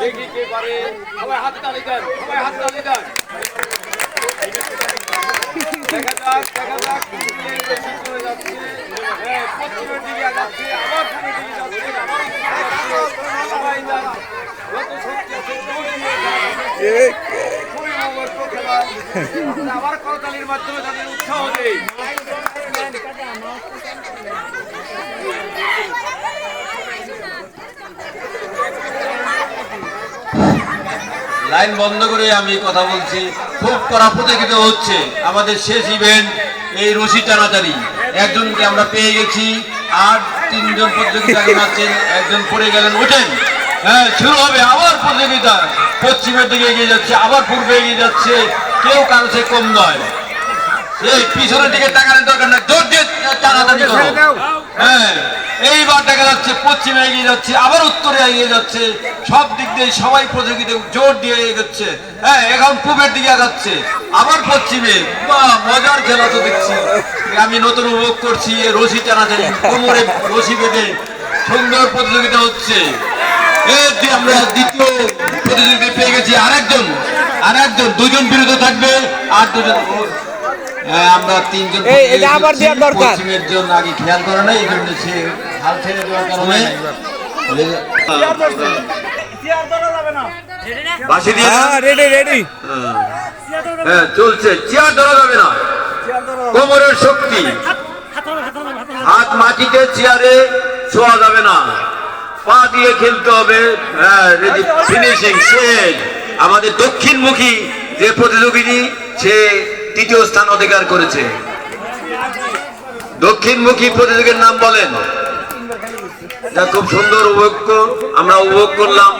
দেখি কে পারে সবাই হাত তালি দেন সবাই হাত দেখা যাক দেখা যাক হ্যাঁ যাচ্ছে আবার পূর্বের দিকে যাচ্ছে আবার উত্তরে যাচ্ছে সবাই যান যত শক্তি আছে পশ্চিমে যান। এই খুবই মঙ্গলকর খেলা আমরা লাইন বন্ধ করে আমি কথা বলছি। খুব কড়া প্রতিযোগিতা হচ্ছে আমাদের শেষ ইভেন্ট এই রশি টানাটানি। একজনকে আমরা পেয়ে গেছি, আর তিনজন প্রতিযোগিতা একজন পড়ে গেলেন, ওঠেন। হ্যাঁ শুরু হবে আবার প্রতিযোগিতা। পশ্চিমের দিকে এগিয়ে যাচ্ছে আবার পূর্বে এগিয়ে যাচ্ছে কেউ কারও সে কম নয়। এই পিছনের দিকে টাকার দরকার নাই জোর দিয়ে টানাটানি করো। হ্যাঁ এইবার দেখা যাচ্ছে পশ্চিমে এগিয়ে যাচ্ছে আবার উত্তরে এগিয়ে যাচ্ছে সব দিক দিয়ে সবাই প্রতিযোগিতা জোর দিয়ে এগোচ্ছে হ্যাঁ এখন পূবের দিকে যাচ্ছে আবার পশ্চিমে মজার খেলা তো দেখছি। আমি নতুন উপভোগ করছি রশি টানাটানি কোমরে রশি বেঁধে সুন্দর প্রতিযোগিতা হচ্ছে। এর আমরা দ্বিতীয় প্রতিযোগিতা পেয়ে গেছি আরেকজন। আরেকজন দুজন বিরত থাকবে আর দুজন আমরা তিনজন এই, এটা আবার দেওয়ার পশ্চিমের জন্য আগে খেয়াল করে না এই জন্য সে হাল ছেড়ে দেওয়ার কারণে দিয়ে হ্যাঁ রেডি রেডি হ্যাঁ চলছে। চেয়ার ধরা যাবে না। কোমরের শক্তি। হাত মাটিতে চেয়ারে শোয়া যাবে না। পা দিয়ে খেলতে হবে। হ্যাঁ ফিনিশিং শেষ। আমাদের দক্ষিণমুখী যে প্রতিযোগিনী, সে তৃতীয় স্থান অধিকার করেছে। দক্ষিণমুখী প্রতিযোগীর নাম বলেন। যা খুব সুন্দর উপভোগ আমরা উপভোগ করলাম।